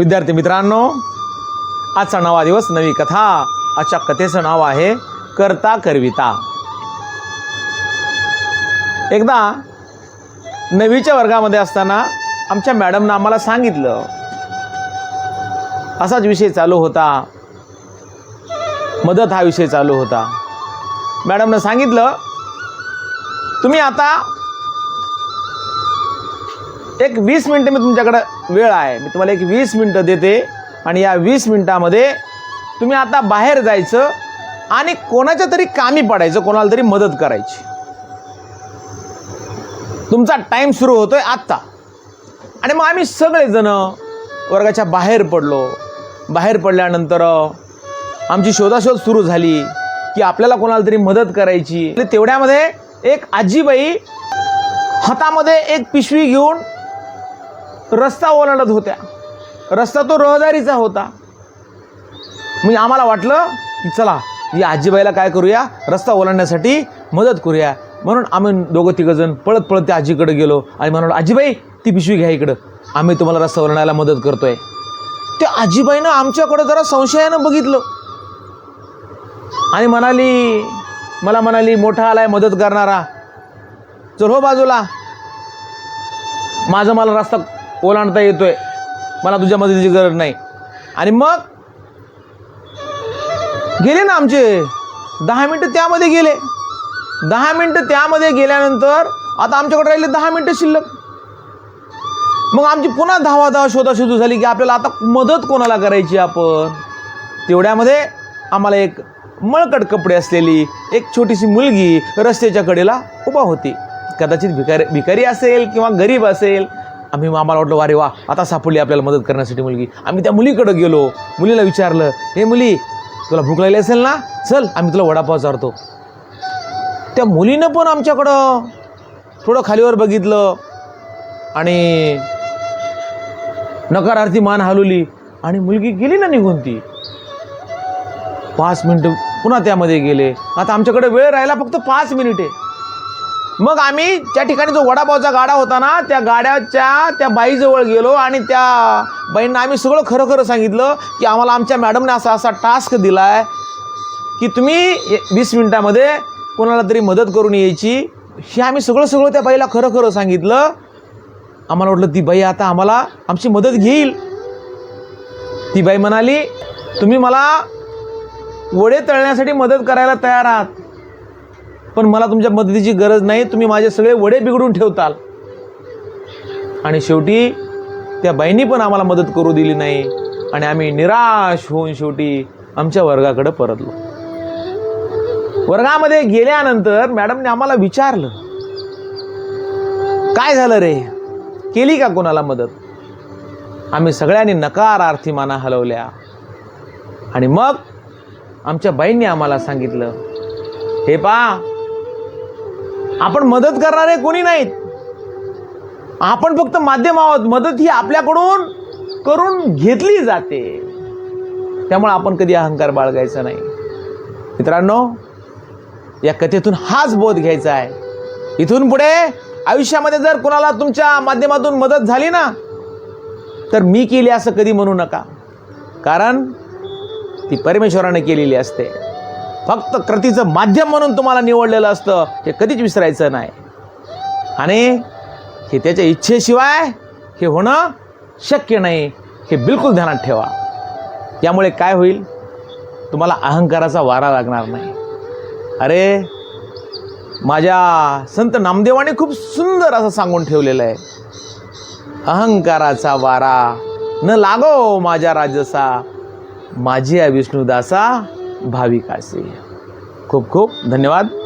विद्यार्थी मित्रांनो आजचा नवा दिवस नवी कथा आजच्या कथेचं नाव आहे करता करविता. एकदा नवीच्या वर्गामध्ये असताना आमच्या मॅडमनं आम्हाला सांगितलं असाच विषय चालू होता. मदत हा विषय चालू होता. मॅडमनं सांगितलं तुम्ही आता एक वीस मिनटं मी तुमच्याकडं वेळ आहे. मी तुम्हाला एक वीस मिनटं देते आणि या वीस मिनटामध्ये तुम्ही आता बाहेर जायचं आणि कोणाच्या तरी कामी पडायचं कोणाला तरी मदत करायची. तुमचा टाईम सुरू होतोय आत्ता. आणि मग आम्ही सगळेजणं वर्गाच्या बाहेर पडलो. बाहेर पडल्यानंतर आमची शोधाशोध सुरू झाली की आपल्याला कोणाला तरी मदत करायची. तेवढ्यामध्ये एक आजीबाई हातामध्ये एक पिशवी घेऊन रस्ता ओलांडत होत्या. रस्ता तो रहदारीचा होता. म्हणजे आम्हाला वाटलं की चला या आजीबाईला काय करूया? रस्ता ओलांडण्यासाठी मदत करूया. म्हणून आम्ही दोघं तिघंजण पळत पळत त्या आजीकडे गेलो आणि म्हणालो आजीबाई ती पिशवी घ्या इकडं. आम्ही तुम्हाला रस्ता ओलांडायला मदत करतोय. त्या आजीबाईनं आमच्याकडे जरा संशयानं बघितलं. आणि म्हणाली मला म्हणाली मोठा आलाय मदत करणारा. चल हो बाजूला. माझं मला रस्ता ओलांडता येतोय. मला तुझ्या मदतीची गरज नाही. आणि मग? गेले ना आमचे. दहा मिनटं त्यामध्ये गेले. दहा मिनटं त्यामध्ये गेल्यानंतर आता आमच्याकडे राहिले दहा मिनटं शिल्लक. मग आमची पुन्हा धावा धावा शोधाशोध झाली की आपल्याला आता मदत कोणाला करायची आपण? तेवढ्यामध्ये आम्हाला एक मळकट कपडे असलेली एक छोटीशी मुलगी रस्त्याच्या कडेला उभा होती. कदाचित भिकारी भिकारी असेल किंवा गरीब असेल. आम्ही आम्हाला वाटलं वारे वा आता सापडली आपल्याला मदत करण्यासाठी मुलगी. आम्ही त्या मुलीकडं गेलो. मुलीला विचारलं हे मुली तुला भूक लागली असेल ना? चल आम्ही तुला वडापाव चारतो. त्या मुलीनं पण आमच्याकडं थोडं खालीवर बघितलं आणि नकारार्थी मान हलवली आणि मुलगी गेली ना निघून ती. पाच मिनटं पुन्हा त्यामध्ये गेले. आता आमच्याकडे वेळ राहिला फक्त पाच मिनिटे. मग आम्ही त्या ठिकाणी जो वडापावचा गाडा होता ना त्या गाड्याच्या त्या बाईजवळ गेलो आणि त्या बाईंना आम्ही सगळं खरं खरं सांगितलं की आम्हाला आमच्या मॅडमने असा असा टास्क दिला आहे की तुम्ही वीस मिनटामध्ये कोणाला तरी मदत करून यायची. हे आम्ही सगळं सगळं त्या बाईला खरं खरं सांगितलं. आम्हाला वाटलं ती बाई आता आम्हाला आमची मदत घेईल. ती बाई म्हणाली तुम्ही मला वडे तळण्यासाठी मदत करायला तयार आहात. पण मला तुमच्या मदतीची गरज नाही. तुम्ही माझे सगळे वडे बिघडून ठेवताल. आणि शेवटी त्या बाईंनी पण आम्हाला मदत करू दिली नाही. आणि आम्ही निराश होऊन शेवटी आमच्या वर्गाकडे परतलो. वर्गामध्ये गेल्यानंतर मॅडमने आम्हाला विचारलं काय झालं रे? केली का कोणाला मदत? आम्ही सगळ्यांनी नकारार्थी माना हलवल्या. आणि मग आमच्या बाईंनी आम्हाला सांगितलं हे पा आपण मदत करणारे कोणी नाहीत. आपण फक्त माध्यम आहोत. मदत ही आपल्याकडून करून घेतली जाते. त्यामुळे आपण कधी अहंकार बाळगायचा नाही. मित्रांनो या कथेतून हाच बोध घ्यायचा आहे. इथून पुढे आयुष्यामध्ये जर कोणाला तुमच्या माध्यमातून मदत झाली ना तर मी केली असं कधी म्हणू नका. कारण ती परमेश्वराने केलेली असते. फक्त कृतीचं माध्यम म्हणून तुम्हाला निवडलेलं असतं हे कधीच विसरायचं नाही. आणि हे त्याच्या इच्छेशिवाय हे होणं शक्य नाही. हे बिलकुल ध्यानात ठेवा. त्यामुळे काय होईल? तुम्हाला अहंकाराचा वारा लागणार नाही. अरे माझ्या संत नामदेवाने खूप सुंदर असं सांगून ठेवलेलं आहे. अहंकाराचा वारा न लागो माझ्या राजसा. माझी विष्णुदासा भाविकासे खूप खूप धन्यवाद.